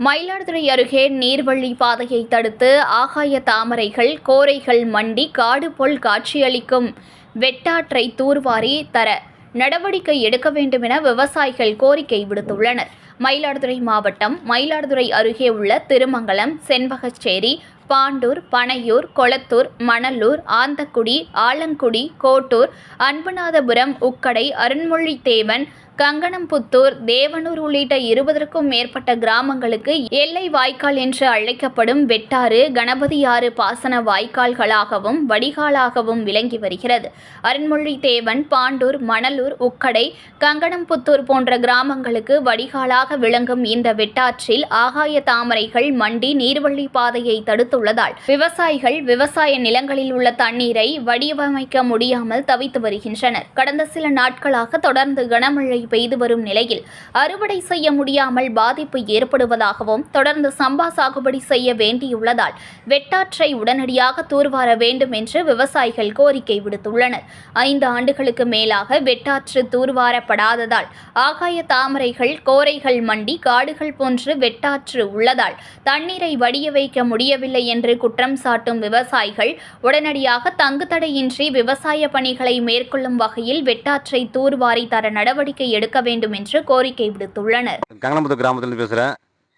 மயிலாடுதுறை அருகே நீர்வழி பாதையை தடுத்து ஆகாய தாமரைகள் கோரைகள் மண்டி காடு போல் காட்சியளிக்கும். வெட்டாற்றை தூர்வாரி தர நடவடிக்கை எடுக்க வேண்டும் என விவசாயிகள் கோரிக்கை விடுத்துள்ளனர். மயிலாடுதுறை மாவட்டம் மயிலாடுதுறை அருகே உள்ள திருமங்கலம் செண்பகச்சேரி பாண்டூர் பனையூர் கொளத்தூர் மணலூர் ஆந்தக்குடி ஆலங்குடி கோட்டூர் அன்புநாதபுரம் உக்கடை அருண்மொழித்தேவன் கங்கணம்புத்தூர் தேவனூர் உள்ளிட்ட இருபதற்கும் மேற்பட்ட கிராமங்களுக்கு எல்லை வாய்க்கால் என்று அழைக்கப்படும் வெட்டாறு கணபதியாறு பாசன வாய்க்கால்களாகவும் வடிகாலாகவும் விளங்கி வருகிறது. அருண்மொழித்தேவன் பாண்டூர் மணலூர் உக்கடை கங்கணம்புத்தூர் போன்ற கிராமங்களுக்கு வடிகாலாக விளங்கும் இந்த வெட்டாற்றில் ஆகாய தாமரைகள் மண்டி நீர்வழி பாதையை தடுத்துள்ளதால் விவசாயிகள் விவசாய நிலங்களில் உள்ள தண்ணீரை வடிவமைக்க முடியாமல் தவித்து வருகின்றனர். கடந்த சில நாட்களாக தொடர்ந்து கனமழை பெய்து வரும் நிலையில் அறுவடை செய்ய முடியாமல் பாதிப்பு ஏற்படுவதாகவும் தொடர்ந்து சம்பா சாகுபடி செய்ய வேண்டியுள்ளதால் வெட்டாற்றை உடனடியாக தூர்வார வேண்டும் என்று விவசாயிகள் கோரிக்கை விடுத்துள்ளனர். ஐந்து ஆண்டுகளுக்கு மேலாக வெட்டாற்று தூர்வாரப்படாததால் ஆகாய தாமரைகள் கோரைகள் மண்டி காடுகள் போன்று வெட்டாற்று உள்ளதால் தண்ணீரை வடிய வைக்க முடியவில்லை என்று குற்றம் சாட்டும் விவசாயிகள் உடனடியாக தங்குதடையின்றி விவசாய பணிகளை மேற்கொள்ளும் வகையில் வெட்டாற்றை தூர்வாரி தர நடவடிக்கை எடுக்க வேண்டும் என்று கோரிக்கை விடுத்துள்ளனர். கங்கனமுத்து கிராமத்துலேருந்து பேசுகிறேன்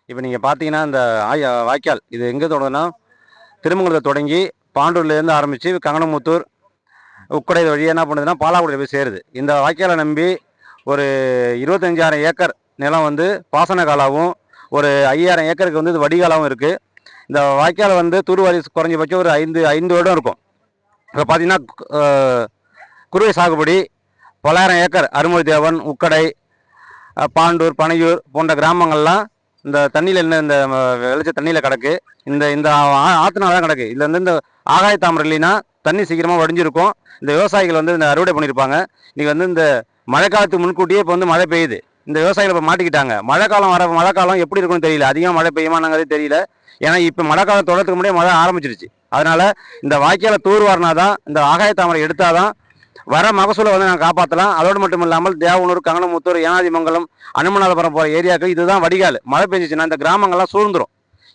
இப்போ நீங்கள் பார்த்தீங்கன்னா இந்த வாய்க்கால் இது எங்கே தொடங்குனா திருமங்கலத்தை தொடங்கி பாண்டூர்லேருந்து ஆரம்பித்து கங்கனமுத்தூர் உக்கடை வழியாக என்ன பண்ணுதுன்னா பாலாக்குடியில் போய் சேருது. இந்த வாய்க்காலை நம்பி ஒரு இருபத்தஞ்சாயிரம் ஏக்கர் நிலம் வந்து பாசன காலாவும் ஒரு ஐயாயிரம் ஏக்கருக்கு வந்து இது வடிகாலாவும் இருக்குது இந்த வாய்க்கால் வந்து தூர்வாரி குறைஞ்சபட்சம் ஒரு ஐந்து ஐந்து வருடம் இருக்கும். இப்போ பார்த்தீங்கன்னா குருவை சாகுபடி பலாயிரம் ஏக்கர் அருமொழி தேவன் உக்கடை பாண்டூர் பனையூர் போன்ற கிராமங்கள்லாம் இந்த தண்ணியில் என்ன இந்த வெளிச்ச தண்ணியில் கிடக்கு. இந்த இந்த ஆ- தான் கிடக்கு. இதில் வந்து இந்த ஆகாய தாமரை இல்லைன்னா தண்ணி சீக்கிரமாக வடிஞ்சிருக்கும். இந்த விவசாயிகள் வந்து இந்த அறுவடை பண்ணியிருப்பாங்க இன்றைக்கி வந்து இந்த மழைக்காலத்துக்கு முன்கூட்டியே இப்போ வந்து மழை பெய்யுது. இந்த விவசாயிகள் இப்போ மாட்டிக்கிட்டாங்க. மழை காலம் வர மழை காலம் எப்படி இருக்கும்னு தெரியல. அதிகமாக மழை பெய்யுமானங்கிறது தெரியல. ஏன்னா இப்போ மழை காலம் தொடரத்துக்கு முன்னாடியே மழை ஆரம்பிச்சிருச்சு. அதனால் இந்த வாய்க்கால தூர் வாரினா தான் இந்த ஆகாய தாமரை எடுத்தால் தான் வர மகசூலை வந்து நாங்கள் காப்பாற்றலாம் அதோடு மட்டும் இல்லாமல் தேவனூர் கங்கனமுத்தூர் ஏனாதிமங்கலம் அனுமநாதபுரம் போகிற ஏரியாக்கள் இதுதான் வடிகால். மழை பெஞ்சிச்சுன்னா இந்த கிராமங்கள்லாம் சூழ்ந்துடும்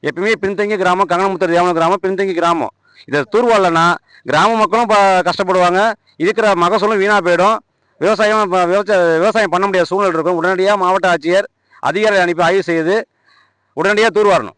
எப்பயுமே பின்தங்கிய கிராமம் கங்கனமுத்தூர் தேவனூர் கிராமம் பின்தங்கிய கிராமம். இதை தூர்வாரலன்னா கிராம மக்களும் கஷ்டப்படுவாங்க. இருக்கிற மகசூலும் வீணாக போயிடும். விவசாயம் விவசாய விவசாயம் பண்ண முடியாத சூழ்நிலை இருக்கும். உடனடியாக மாவட்ட ஆட்சியர் அதிகாரி அனுப்பி ஆய்வு செய்து உடனடியாக தூர்வாரணும்.